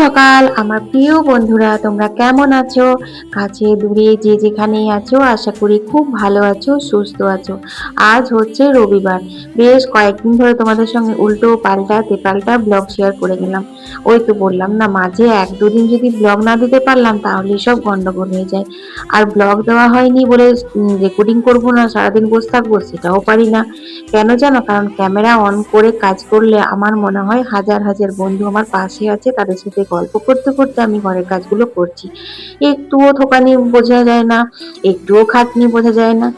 সকাল। আমার প্রিয় বন্ধুরা, তোমরা কেমন আছো? কাছে, দূরে, যে যেখানেই আছো, আশা করি খুব ভালো আছো, সুস্থ আছো। আজ হচ্ছে রবিবার। বেশ কয়েকদিন ধরে তোমাদের সঙ্গে উল্টো পাল্টা, তেপাল্টা ব্লগ শেয়ার করে গেলাম। ওই তো বললাম না, মাঝে এক দুদিন যদি ব্লগ না দিতে পারলাম, তাহলে সব গন্ডগোল হয়ে যায়। আর ব্লগ দেওয়া হয়নি বলে রেকর্ডিং করব না, সারাদিন বসে থাকব, সেটাও পারি না। কেন জানো? কারণ ক্যামেরা অন করে কাজ করলে আমার মনে হয় হাজার হাজার বন্ধু আমার পাশে আছে, তাদের সাথে গল্প করতে করতে আমি ঘরের কাজগুলো করছি। একটুও থোকানি বোঝা যায় না, একটুও খাটনি বোঝা যায় না।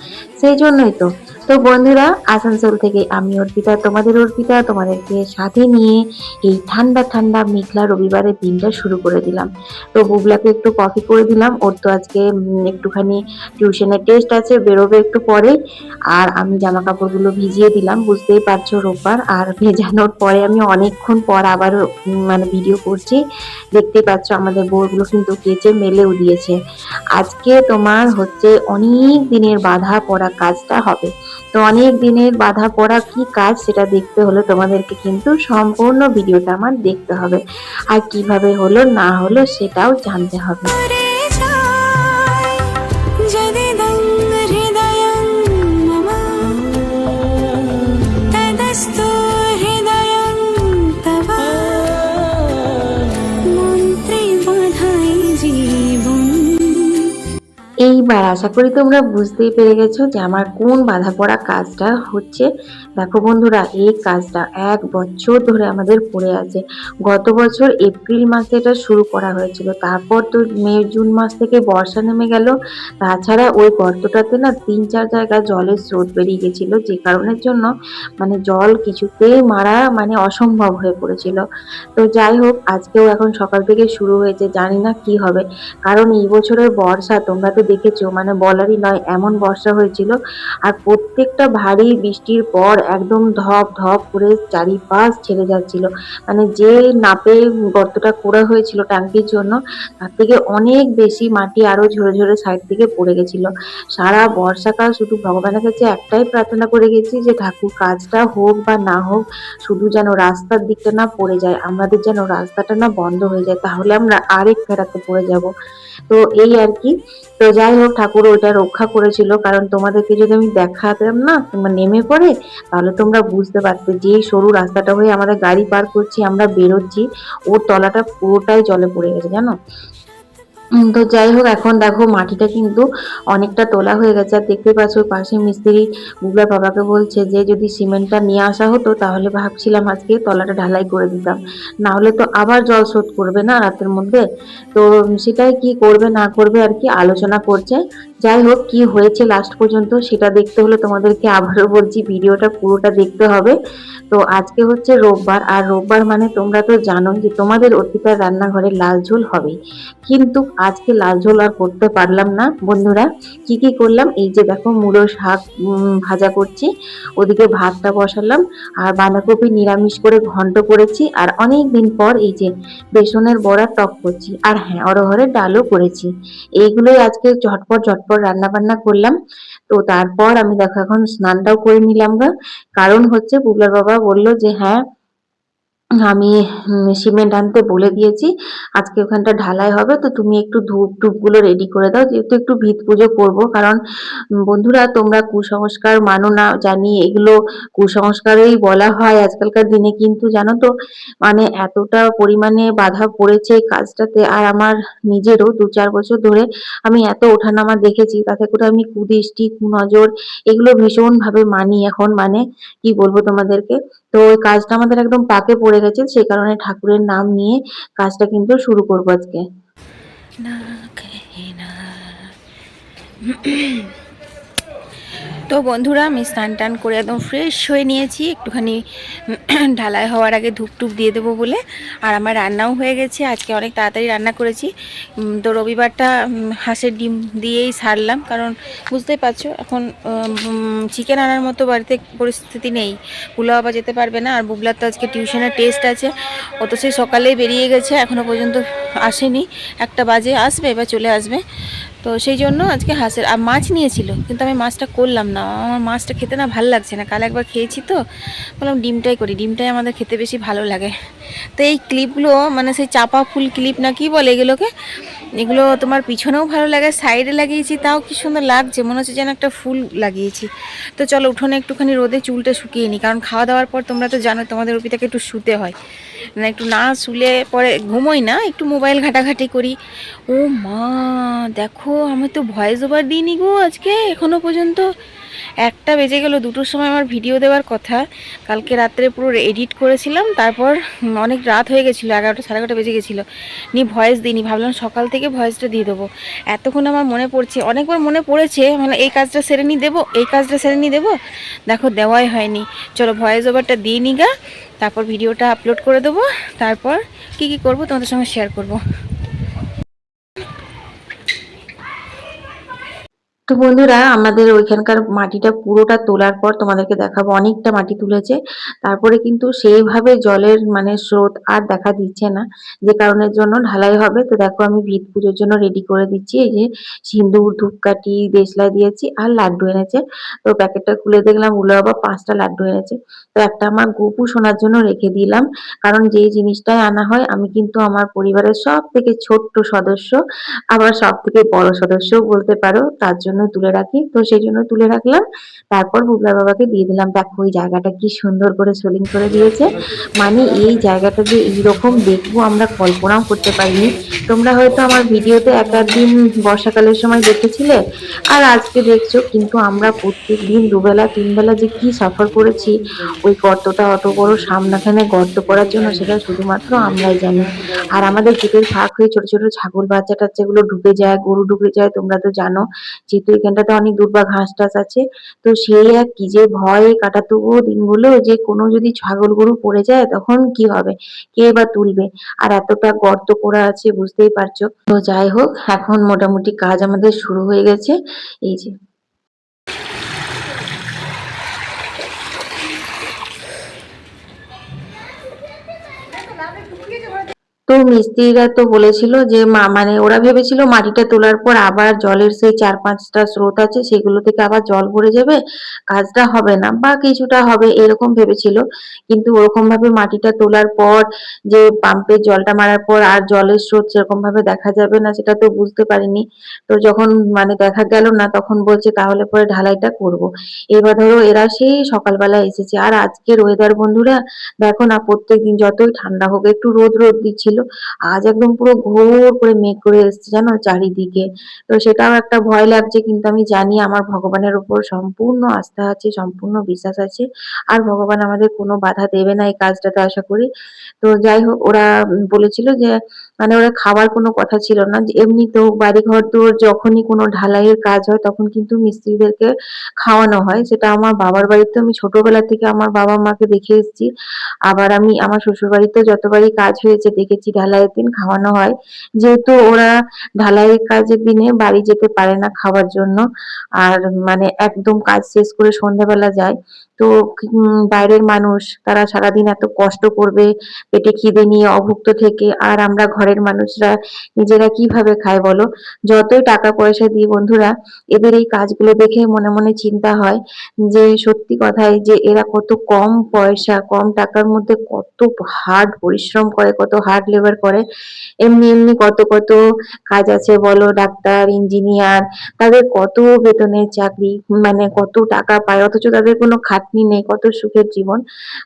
সেই জন্যই তো তো বন্ধুরা, আসানসোল থেকে আমি অর্পিতা, তোমাদের অর্পিতা, তোমাদেরকে সাথে নিয়ে এই ঠান্ডা ঠান্ডা মেঘলা রবিবারের দিনটা শুরু করে দিলাম। তো বুবলাকে একটু কফি করে দিলাম, ওর তো আজকে একটুখানি টিউশনের টেস্ট আছে, বেরোবে একটু পরে আর আমি জামা কাপড়গুলো ভিজিয়ে দিলাম, বুঝতেই পারছ রোববার। আর ভেজানোর পরে আমি অনেকক্ষণ পর আবার মানে ভিডিও করছি। দেখতেই পাচ্ছ আমাদের বউগুলো কিন্তু কেচে মেলেও দিয়েছে। আজকে তোমার হচ্ছে অনেক দিনের বাধা পড়া কাজটা হবে। তো অনেক দিনের বাধা পড়া কি কাজ সেটা দেখতে হলে তোমাদেরকে কিন্তু সম্পূর্ণ ভিডিওটা আমার দেখতে হবে। আর কীভাবে হলো না হলো সেটাও জানতে হবে। আশা করি তোমরা বুঝতেই পেরে গেছো যে আমার কোন বাধা পড়া কাজটা হচ্ছে। দেখো বন্ধুরা, এই কাজটা এক বছর ধরে আমাদের পড়ে আছে। গত বছর এপ্রিল মাসে এটা শুরু করা হয়েছিল। তারপর তো মে, জুন মাস থেকে বর্ষা নেমে গেল। তাছাড়া ওই গর্তটাতে না তিন, চার জায়গায় জলের স্রোত বেরিয়ে গেছিল, যে কারণের জন্য মানে জল কিছুতেই মারা মানে অসম্ভব হয়ে পড়েছিল। তো যাই হোক, আজকেও এখন সকাল থেকে শুরু হয়েছে, জানি না কি হবে। কারণ এই বছরের বর্ষা তোমরা তো দেখেছ মানে বলারই নয়, এমন বর্ষা হয়েছিল আর প্রত্যেকটা ভারী বৃষ্টির পর একদম ধপ ধপ করে চারিপাশ ছেড়ে যাচ্ছিল। মানে যে নাপে গর্তটা করা হয়েছিল ট্যাঙ্কির জন্য, তার থেকে অনেক বেশি মাটি আরও ঝরে ঝরে সাইড থেকে পড়ে গেছিল। সারা বর্ষাকাল শুধু ভগবানের কাছে একটাই প্রার্থনা করে গেছি যে ঠাকুর, কাজটা হোক বা না হোক, শুধু যেন রাস্তার দিকটা না পড়ে যায়, আমাদের যেন রাস্তাটা না বন্ধ হয়ে যায়, তাহলে আমরা আরেক ফেরাতে পড়ে যাব। তো এই আর কি। তো যাই হোক, ঠাকুর ওইটা রক্ষা করেছিল, কারণ তোমাদেরকে যদি আমি দেখাতাম না, তোমরা নেমে পড়ে, তাহলে তোমরা বুঝতে পারতে যে সরু রাস্তাটা হয়ে আমাদের গাড়ি পার করছি, আমরা বেরোচ্ছি, ওর তলাটা পুরোটাই জলে পড়ে গেছে, জানো? তো যাই হোক, এখন দেখো মাটিটা কিন্তু অনেকটা তোলা হয়ে গেছে। আর দেখতে পাচ্ছ পাশে মিস্ত্রি গুগলার বাবাকে বলছে যে, যদি সিমেন্টটা নিয়ে আসা হতো, তাহলে ভাবছিলাম আজকে তলাটা ঢালাই করে দিতাম। না হলে তো আবার জল শোধ করবে না রাতের মধ্যে? তো সেটাই কি করবে, না করবে আর কি আলোচনা করছে। যাই হোক কি হয়েছে লাস্ট পর্যন্ত সেটা দেখতে হলে তোমাদেরকে আবারও বলছি, ভিডিওটা পুরোটা দেখতে হবে। তো আজকে হচ্ছে রোববার, আর রোববার মানে তোমরা তো জানো যে তোমাদের অর্পিতার রান্নাঘরে লাল ঝোল হবেই। কিন্তু আজকে লাল ঝোল আর করতে পারলাম না, বন্ধুরা। কি কি করলাম? এই যে দেখো মুলো শাক ভাজা করছি। ওদিকে ভাতটা বসালাম, আর বাঁধাকপি নিরামিষ করে ঘন্ট করেছি, আর অনেক দিন পর এই যে বেসনের বড়া টক করছি। আর হ্যাঁ অরহরের ডালও করেছি। এইগুলোই আজকে ঝটপট ঝটপট রান্না বান্না করলাম। তো তারপর আমি দেখো এখন স্নানটাও করে নিলাম গা। কারণ হচ্ছে বাবা বলল যে হ্যাঁ আমি সিমেন্ট আনতে বলে দিয়েছি। আজকে ওখানটা ঢালাই হবে, তো তুমি একটু ধূপ টুপগুলো রেডি করে দাও। যেহেতু একটু ভিত পুজো করব, কারণ বন্ধুরা তোমরা কুসংস্কার মানো না, জানি এগুলো কুসংস্কারেই বলা হয় আজকালকার দিনে, কিন্তু জানো তো মানে এতটা পরিমাণে বাধা পড়েছে কাজটাতে। আর আমার নিজেরও দু চার বছর ধরে আমি এত ওঠানামা দেখেছি, তাতে করে আমি কুদৃষ্টি, কুনজর, এগুলো ভীষণভাবে মানি এখন মানে কি বলব তোমাদেরকে? তো ওই কাজটা আমাদের একদম পাকে পড়ে গেছে, সেই কারণে ঠাকুরের নাম নিয়ে কাজটা কিন্তু শুরু করব আজকে। না তো বন্ধুরা আমি স্নান টান করে একদম ফ্রেশ হয়ে নিয়েছি। একটুখানি ঢালাই হওয়ার আগে ধূপ টুপ দিয়ে দেবো বলে। আর আমার রান্নাও হয়ে গেছে। আজকে অনেক তাড়াতাড়ি রান্না করেছি। তো রবিবারটা হাঁসের ডিম দিয়েই সারলাম। কারণ বুঝতেই পারছ, এখন চিকেন আনার মতো বাড়িতে পরিস্থিতি নেই। বুলা বাবা যেতে পারবে না। আর বুবলার তো আজকে টিউশনের টেস্ট আছে। ও তো সেই সকালেই বেরিয়ে গেছে। এখনও পর্যন্ত আসেনি। একটা বাজে আসবে বা চলে আসবে। তো সেই জন্য আজকে হাঁসের আর মাছ নিয়েছিল, কিন্তু আমি মাছটা করলাম না। আমার মাছটা খেতে না ভালো লাগছে না। কাল একবার খেয়েছি তো, বললাম ডিমটাই করি। ডিমটাই আমাদের খেতে বেশি ভালো লাগে। তো এই ক্লিপগুলো মানে সেই চাপা ফুল ক্লিপ না কি বলে এগুলোকে? এগুলো তোমার পিছনেও ভালো লাগে সাইডে লাগিয়েছি, তাও কি সুন্দর লাগছে, মনে হচ্ছে যেন একটা ফুল লাগিয়েছি। তো চলো উঠোনে একটুখানি রোদে চুলটা শুকিয়ে নিই কারণ খাওয়া দাওয়ার পর তোমরা তো জানো তোমাদের অর্পিতাকে একটু শুতে হয়। মানে একটু না শুলে পরে ঘুমোই না, একটু মোবাইল ঘাটাঘাটি করি। ও মা, দেখো, আমি তো ভয়েস ওভার দিইনি গো আজকে, এখনও পর্যন্ত। একটা বেজে গেল, দুটোর সময় আমার ভিডিও দেওয়ার কথা। কালকে রাত্রে পুরো এডিট করেছিলাম, তারপর অনেক রাত হয়ে গেছিল, এগারোটা, সাড়ে এগারোটা বেজে গেছিল। নিয়ে ভয়েস দিইনি, ভাবলাম সকাল থেকে ভয়েসটা দিয়ে দেবো। এতক্ষণ আমার মনে পড়ছে, অনেকবার মনে পড়েছে মানে এই কাজটা সেরে নিয়ে দেবো, এই কাজটা সেরে নিয়ে দেবো। দেখো, দেওয়াই হয়নি। চলো ভয়েস ওভারটা দিয়ে নি গা, তারপর ভিডিওটা আপলোড করে দেবো, তারপর কি কি করব তোমাদের সঙ্গে শেয়ার করব। তো বন্ধুরা, আমাদের ওইখানকার মাটিটা পুরোটা তোলার পর তোমাদেরকে দেখাবো। অনেকটা মাটি তুলেছে। তারপরে কিন্তু সেইভাবে জলের মানে স্রোত আর দেখা দিচ্ছে না। যে কারণের জন্য ঢালাই হবে। তো দেখো, আমি ভিত পুজোর জন্য রেডি করে দিচ্ছি। এই যে সিঁদুর ধূপকাঠি, দেশলাই দিয়েছি আর লাড্ডু এনেছে। তো প্যাকেটটা খুলে দেখলাম, উলো আবার পাঁচটা লাড্ডু এনেছে। তো একটা আমার গোপু শোনার জন্য রেখে দিলাম। কারণ যেই জিনিসটাই আনা হয়, আমি কিন্তু আমার পরিবারের সব থেকে ছোট্ট সদস্য। আবার সব থেকে বড় সদস্যও বলতে পারো। তার জন্য তুলে রাখি। তো সেই জন্য তুলে রাখলাম। তারপর বুবলা বাবাকে দিয়ে দিলাম, দেখো ওই জায়গাটা কি সুন্দর করে সোলিং করে দিয়েছে। মানে এই জায়গাটা যে এইরকম দেখব আমরা কল্পনাও করতে পারিনি। তোমরা হয়তো আমার ভিডিওতে এক দিন বর্ষাকালের সময় দেখেছিলে আর আজকে দেখছ, কিন্তু আমরা প্রত্যেক দিন দুবেলা, তিনবেলা যে কি সাফার করেছি, ওই গর্তটা অত বড় সামনাখানে গর্ত করার জন্য সেটা শুধুমাত্র আমরাই জানি। আর আমাদের গেটের ফাঁক হয়ে ছোট ছোট ছাগল বাচ্চা টাচ্চাগুলো ঢুকে যায়, গরু ঢুকে যায়, তোমরা তো জানো যেহেতু এখানটাতে অনেক দুর্বা ঘাস টাস আছে। তো সেই এক কি যে ভয়ে কাটাতো গো দিনগুলো যে কোনো যদি ছাগল গরু পড়ে যায়, তখন কি হবে? কে বা তুলবে? আর এতটা গর্ত করা আছে, বুঝতেই পারছ? তো যাই হোক, এখন মোটামুটি কাজ আমাদের শুরু হয়ে গেছে। এই যে। তো মিস্ত্রিরা তো বলেছিল যে, মা মানে ওরা ভেবেছিল মাটিটা তোলার পর আবার জলের সেই চার পাঁচটা স্রোত আছে, সেগুলো থেকে আবার জল ভরে যাবে, কাজটা হবে না, বা কিছুটা হবে এরকম ভেবেছিল। কিন্তু ওরকম ভাবে মাটিটা তোলার পর, যে পাম্পের জলটা মারার পর আর জলের স্রোত সেরকম ভাবে দেখা যাবে না, সেটা তো বুঝতে পারিনি। তো যখন মানে দেখা গেল না, তখন বলছে, তাহলে পরে ঢালাইটা করব। এবার ধরো এরা সেই সকালবেলা এসেছে। আর আজকের ওয়েদার বন্ধুরা, দেখো না, প্রত্যেকদিন যতই ঠান্ডা হোক, একটু রোদ রোদ দিচ্ছিল। আজ একদম পুরো ঘোর করে মেঘ করে এসছে জানো চারিদিকে। তো সেটাও একটা ভয় লাগছে কিন্তু আমি জানি আমার ভগবানের উপর সম্পূর্ণ আস্থা আছে, সম্পূর্ণ বিশ্বাস আছে। আর ভগবান আমাদের কোনো বাধা দেবে না এই কাজটাতে আশা করি। তো যাই হোক, ওরা বলেছিল যে মানে ওরা খাওয়ার কোনো কথা ছিল না। যে এমনিতেও বাড়িঘর তো যখনই কোনো ঢালাইয়ের কাজ হয় তখন কিন্তু মিস্ত্রিদেরকে খাওয়ানো হয়। সেটা আমার বাবার বাড়িতে আমি ছোটবেলা থেকে আমার বাবা মাকে দেখে এসেছি। আবার আমি আমার শ্বশুর বাড়িতেও যতবারই কাজ হয়েছে দেখেছি ঢালাইয়ের দিন খাওয়ানো হয়। যেহেতু ওরা ঢালাইয়ের কাজের দিনে বাড়ি যেতে পারে না খাওয়ার জন্য। আর মানে একদম কাজ শেষ করে সন্ধ্যাবেলা যায়। তো বাইরের মানুষ, তারা সারাদিন এত কষ্ট করবে, পেটে খিদে নিয়ে অভুক্ত থেকে, আর আমরা ঘরের মানুষরা নিজেরা কীভাবে খায় বলো? যতই টাকা পয়সা দিই বন্ধুরা, এদের এই কাজগুলো দেখে মনে মনে চিন্তা হয় যে, সত্যি কথাই যে, এরা কত কম পয়সা, কম টাকার মধ্যে কত হার্ড পরিশ্রম করে, কত হার্ড লেবার করে। এমনি এমনি কত কত কাজ আছে বলো, ডাক্তার ইঞ্জিনিয়ার তাদের কত বেতনের চাকরি মানে কত টাকা পায়, অথচ তাদের কোনো খাটনি নেই, কত সুখের জীবন।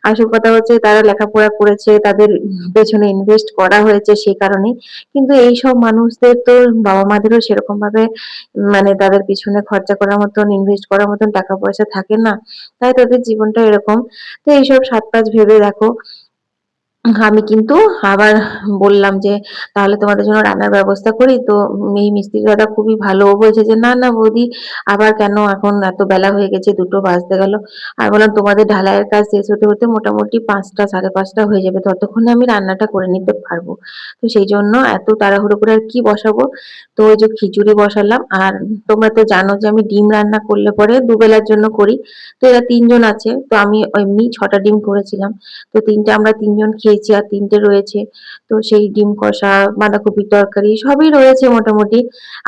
আসল কথা হচ্ছে, তারা লেখাপড়া করেছে, তাদের পেছনে ইনভেস্ট করা হয়েছে সে কারণে কিন্তু এই সব মানুষদের তো বাবা মাদেরও সেরকম ভাবে মানে তাদের পিছনে খরচা করার মতন ইনভেস্ট করার মতন টাকা পয়সা থাকে না। তাই তাদের জীবনটা এরকম। তো এইসব সাত পাঁচ ভেবে দেখো আমি কিন্তু আবার বললাম যে, তাহলে তোমাদের জন্য রান্নার ব্যবস্থা করি। তো এই মিস্ত্রি দাদা খুবই ভালো। বলছে যে, না না বৌদি, আবার কেন? এখন এত বেলা হয়ে গেছে, দুটো বাজতে গেল। আর বললাম, তোমাদের ঢালাইয়ের কাজ শেষ হতে হতে মোটামুটি পাঁচটা, সাড়ে পাঁচটা হয়ে যাবে। ততক্ষণে আমি রান্নাটা করে নিতে পারব। তো সেই জন্য এত তাড়াহুড়ো করে আর কি বসাবো? তো ওই যে খিচুড়ি বসালাম। আর তোমরা তো জানো যে, আমি ডিম রান্না করলে পরে দুবেলার জন্য করি। তো এরা তিনজন আছে। তো আমি এমনি ছটা ডিম করেছিলাম। তো তিনটে, আমরা তিনজন খেয়েছি খেয়েছি আর তিনটে রয়েছে। তো সেই ডিম কষা, বাঁধাকপির তরকারি সবই রয়েছে মোটামুটি।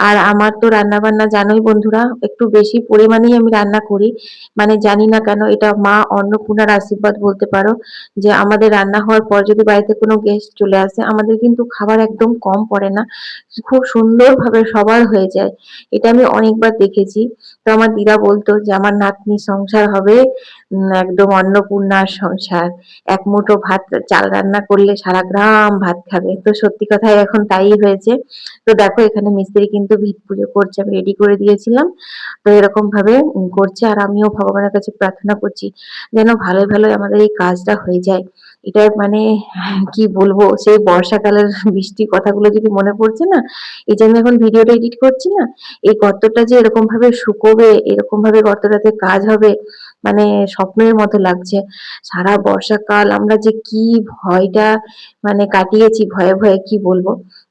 আর আমার তো রান্না বান্না জানোই বন্ধুরা, একটু বেশি পরিমাণেই আমি রান্না করি। মানে জানি না কেন, এটা মা অন্নপূর্ণার আশীর্বাদ বলতে পারো যে আমাদের রান্না হওয়ার পর যদি বাড়িতে কোনো গেস্ট চলে আসে, আমাদের কিন্তু খাবার একদম কম পড়ে না। খুব সুন্দরভাবে সবার হয়ে যায়। এটা আমি অনেকবার দেখেছি। তো আমার দিদা বলতো যে, আমার নাতনি সংসার হবে একদম অন্নপূর্ণার সংসার। এক মুঠো ভাত, চাল রান্না করলে সারা গ্রাম ভাত খাবে। তো সত্যি কথাই এখন তাই হয়েছে। তো দেখো, এখানে মিস্ত্রি কিন্তু ভিত পুজো করছে। আমি রেডি করে দিয়েছিলাম। তো এরকম ভাবে করছে। আর আমিও ভগবানের কাছে প্রার্থনা করছি যেন ভালো ভালোই আমাদের এই কাজটা হয়ে যায়। এটা মানে কি বলব, সেই বর্ষাকালের বৃষ্টি কথাগুলো যদি মনে পড়ছে না, এই যে আমি এখন ভিডিওটা এডিট করছি না, এই গর্তটা যে এরকম ভাবে শুকোবে, এরকম ভাবে গর্তটাতে কাজ হবে মানে স্বপ্নের মতো লাগছে। সারা বর্ষাকাল আমরা যে কি ভয়টা মানে কাটিয়েছি, ভয়ে ভয়ে কি বলব?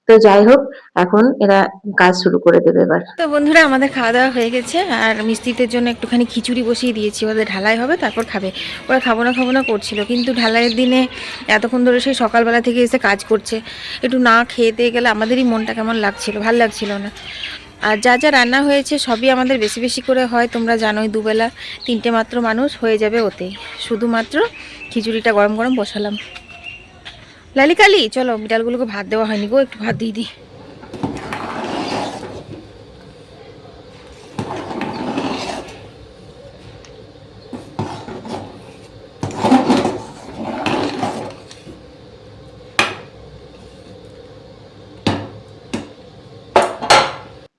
তো যাই হোক, এখন এরা কাজ শুরু করে দেবে এবার। তো বন্ধুরা, আমাদের খাওয়া দাওয়া হয়ে গেছে আর মিস্ত্রিদের জন্য একটুখানি খিচুড়ি বসিয়ে দিয়েছি। ওদের ঢালাই হবে, তারপর খাবে। ওরা খাব না খাব না করছিল, কিন্তু ঢালাইয়ের দিনে এতক্ষণ ধরে সেই সকালবেলা থেকে এসে কাজ করছে। একটু না খেয়ে দিয়ে গেলে আমাদেরই মনটা কেমন লাগছিল? ভালো লাগছিল না। আর যা যা রান্না হয়েছে সবই আমাদের বেশি বেশি করে হয়, তোমরা জানোই দুবেলা তিনটে মাত্র মানুষ হয়ে যাবে ওতে। শুধুমাত্র খিচুড়িটা গরম গরম বসালাম। লালিকালি, চলো বিড়ালগুলোকে ভাত দেওয়া হয়নি গো, একটু ভাত দিয়ে দিই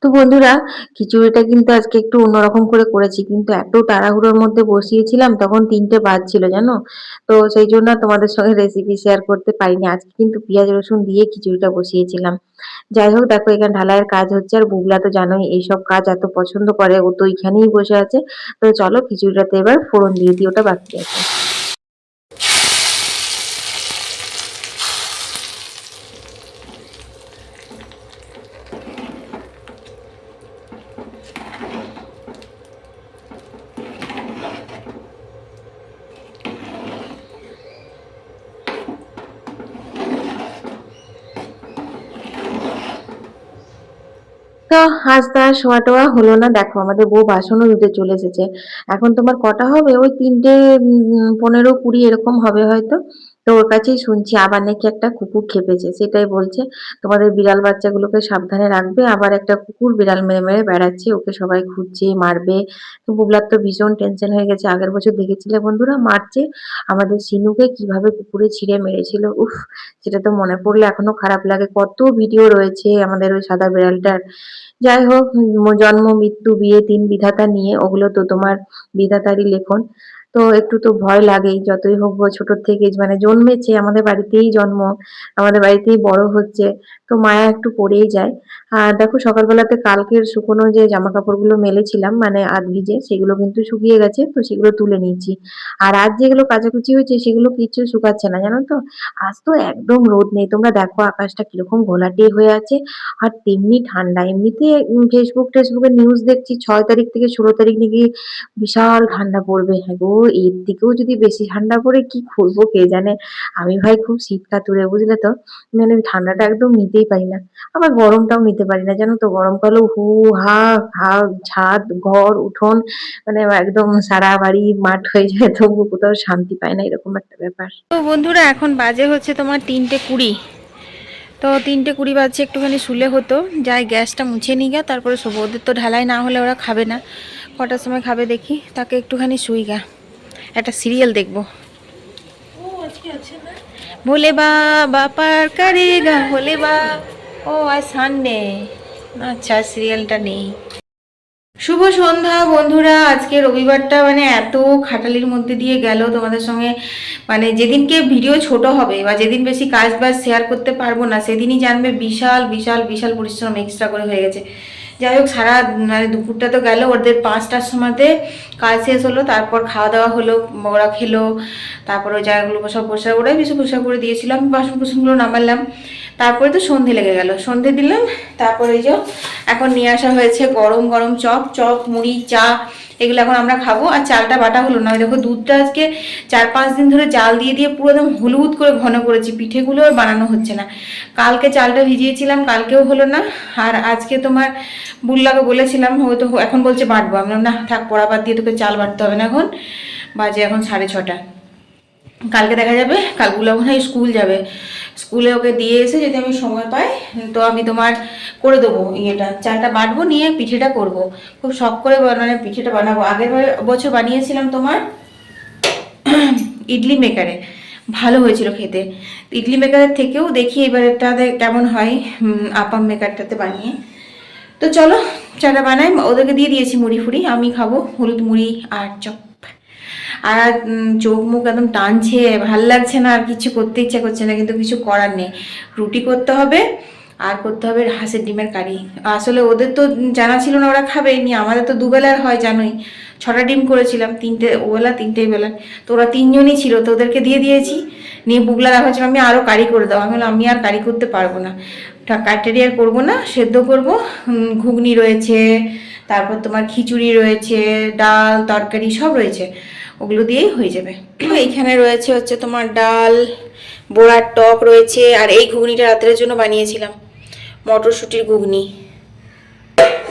তো বন্ধুরা, খিচুড়িটা কিন্তু আজকে একটু অন্যরকম করে করেছি। কিন্তু এত তাড়াহুড়োর মধ্যে বসিয়েছিলাম, তখন তিনটে বাজছিল, জানো? তো সেই জন্য তোমাদের সঙ্গে রেসিপি শেয়ার করতে পারিনি। আজকে কিন্তু পেঁয়াজ, রসুন দিয়ে খিচুড়িটা বসিয়েছিলাম। যাই হোক, দেখো, এখানে ঢালাইয়ের কাজ হচ্ছে। আর বুগলা তো জানোই, এইসব কাজ এত পছন্দ করে, ও তো এখানেই বসে আছে। তো চলো, খিচুড়িটাতে এবার ফোড়ন দিয়ে দিই, ওটা বাকি আছে তো আজ তো আর শোয়া টোয়া হলো না। দেখো, আমাদের বউ বাসনও ধুতে চলে এসেছে। এখন তোমার কটা হবে? ওই তিনটে পনেরো কুড়ি এরকম হবে হয়তো। তো ওর কাছেই শুনছি, আবার নাকি একটা কুকুর খেপেছে। সেটাই বলছে, তোমাদের বিড়াল বাচ্চাগুলোকে সাবধানে রাখবে, আবার একটা কুকুর বিড়াল মেরে মেরে বেড়াচ্ছে, ওকে সবাই খুঁজছে, মারবে। তো বুবলার তো ভীষণ টেনশন হয়ে গেছে। আগের বছর দেখেছিলে বন্ধুরা, মারছে। আমাদের সিনুকে কীভাবে কুকুরে ছিঁড়ে মেরেছিল, উফ, সেটা তো মনে পড়লে এখনও খারাপ লাগে। কত ভিডিও রয়েছে আমাদের ওই সাদা বিড়ালটার। যাই হোক জন্ম, মৃত্যু, বিয়ে, তিন বিধাতা নিয়ে, ওগুলো তো তোমার বিধাতারই লেখন। তো একটু তো ভয় লাগেই, যতই হোক ছোট থেকে মানে জন্মেছে, আমাদের বাড়িতেই জন্ম, আমাদের বাড়িতেই বড় হচ্ছে। তো মায়া একটু পড়েই যায়। আর দেখো সকালবেলাতে কালকের শুকনো যে জামা কাপড়গুলো মেলেছিলাম মানে আধ ভিজে সেগুলো কিন্তু শুকিয়ে গেছে, তো সেগুলো তুলে নিয়েছি। আর আজ যেগুলো কাচাকুচি হয়েছে, সেগুলো কিছু শুকাচ্ছে না, জানো তো? আজ তো একদম রোদ নেই, তোমরা দেখো আকাশটা কীরকম ঘোলাটে হয়ে আছে। আর তেমনি ঠান্ডা, এমনিতে ফেসবুক টেসবুকে নিউজ দেখছি, ছয় তারিখ থেকে ষোলো তারিখ নাকি বিশাল ঠান্ডা পড়বে। হ্যাঁ গো, এর থেকেও যদি বেশি ঠান্ডা পড়ে, কি করব কে জানে? আমি ভাই খুব শীত কাতুরে বুঝলে তো? মানে ঠান্ডাটা একদম নিতেই পারি না। আবার গরমটাও নিতে পারি না জানো তো? গরমকালেও হু হা হা ছাদ ঘর উঠোন মানে একদম সারা বাড়ি মাঠ হয়ে যায় তবু কোথাও শান্তি পায় না এরকম একটা ব্যাপার। তো বন্ধুরা এখন বাজে হচ্ছে তোমার তিনটে কুড়ি। তো তিনটে কুড়ি বাজছে একটুখানি শুলে হতো। যাই গ্যাসটা মুছে নিয়ে গা তারপরে শোবো। ওদের তো ঢালাই না হলে ওরা খাবে না। কটার সময় খাবে দেখি তাকে একটুখানি শুই গা। একটা সিরিয়াল দেখব। ভোলে বাপার কারেগা, ভোলে বা। ও, আজ সানডে আচ্ছা সিরিয়ালটা নেই। শুভ সন্ধ্যা বন্ধুরা, আজকে রবিবারটা মানে এত খাটালির মধ্যে দিয়ে গেল তোমাদের সঙ্গে। মানে যেদিনকে ভিডিও ছোট হবে বা যেদিন বেশি কাজ বাজ শেয়ার করতে পারব না, সেদিনই জানবে বিশাল বিশাল বিশাল পরিশ্রম এক্সট্রা করে হয়ে গেছে। যাই হোক, সারা মানে দুপুরটা তো গেল, ওদের পাঁচটার সময়তে কাজ শেষ হলো, তারপর খাওয়া দাওয়া হলো ওরা খেলো, তারপর ওই জায়গাগুলো সব পরিষ্কার করে, বেশি পরিষ্কার করে দিয়েছিলাম বাসন কুসনগুলো নামালাম, তারপরে তো সন্ধে লেগে গেল, সন্ধে দিলাম, তারপরে যে এখন নিয়ে আসা হয়েছে গরম গরম চপ চপ, মুড়ি, চা, এগুলো এখন আমরা খাব, আর চালটা বাটা হলো না, ওই দেখো দুধটা আজকে চার পাঁচ দিন ধরে জাল দিয়ে দিয়ে পুরো একদম হলুদ করে ঘন করেছি, পিঠেগুলো বানানো হচ্ছে না, কালকে চালটা ভিজিয়েছিলাম, কালকেও হলো না, আর আজকে তোমার বুল্লাকে বলেছিলাম হয়তো এখন বলছে বাটবো। আমি না, থাক, পড়া বাদ দিয়ে তোকে চাল বাটতে হবে না এখন। বাজে এখন সাড়ে ছটা। কালকে দেখা যাবে কালগুলো মনে হয় স্কুল যাবে। স্কুলে ওকে দিয়ে এসে যদি আমি সময় পাই, তো আমি তোমার করে দেবো ইয়েটা। চালটা বাটবো, নিয়ে পিঠেটা করব। খুব শখ করে মানে পিঠেটা বানাবো। আগের বছর বানিয়েছিলাম তোমার ইডলি মেকারে। ভালো হয়েছিল খেতে। ইডলি মেকারের থেকেও দেখি এবারেরটাতে কেমন হয় আপাম মেকারটাতে বানিয়ে। তো চলো, চাটা বানাই। ওদেরকে দিয়ে দিয়েছি মুড়ি ফুড়ি। আমি খাব হলুদ মুড়ি আর চপ। আর চোখ মুখ একদম টানছে, ভালো লাগছে না, আর কিছু করতে ইচ্ছা করছে না, কিন্তু কিছু করার নেই। রুটি করতে হবে, আর করতে হবে হাঁসের ডিমের কারি। আসলে ওদের তো জানা ছিল না ওরা খাবে নি আমাদের তো দুবেলার হয়, জানোই। ছটা ডিম করেছিলাম, তিনটে ওবেলা, তিনটে বেলা তো ওরা তিনজনই ছিল, তো ওদেরকে দিয়ে দিয়েছি। নিয়ে বুগলা দেখাচ্ছিল আমি আরও কারি করে দাও। আমি আমি আর কারি করতে পারব না। কাটারি আর করব না, সেদ্ধ করব। ঘুগনি রয়েছে, তারপর তোমার খিচুড়ি রয়েছে, ডাল, তরকারি সব রয়েছে, ওগুলো দিয়েই হয়ে যাবে। এইখানে রয়েছে হচ্ছে তোমার ডাল, বোড়ার টক রয়েছে, আর এই ঘুগনিটা রাত্রের জন্য বানিয়েছিলাম, মটরশুঁটির ঘুগনি।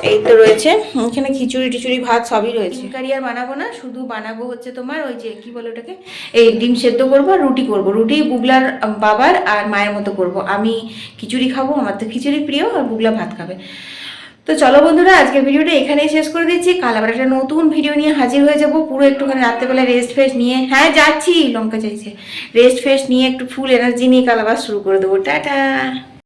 এই তো রয়েছে। এখানে খিচুড়ি টিচুড়ি, ভাত সবই রয়েছে। কারি আর বানাবো না, শুধু বানাবো হচ্ছে তোমার ওই যে, কি বলে ওটাকে? এই ডিম সেদ্ধ করব আর রুটি করব। রুটি বুগলার বাবার আর মায়ের মতো করব। আমি খিচুড়ি খাব, আমার তো খিচুড়ি প্রিয় আর বুগলা ভাত খাবে। তো চলো বন্ধুরা, আজকের ভিডিওটা এখানেই শেষ করে দিচ্ছি। কাল আবার একটা নতুন ভিডিও নিয়ে হাজির হয়ে যাব। পুরো একটুখানি রাত্রেবেলা রেস্ট ফেস্ট নিয়ে। হ্যাঁ যাচ্ছি, লঙ্কা চাইছে। রেস্ট ফেস্ট নিয়ে একটু ফুল এনার্জি নিয়ে কাল আবার শুরু করে দেবো। টাটা!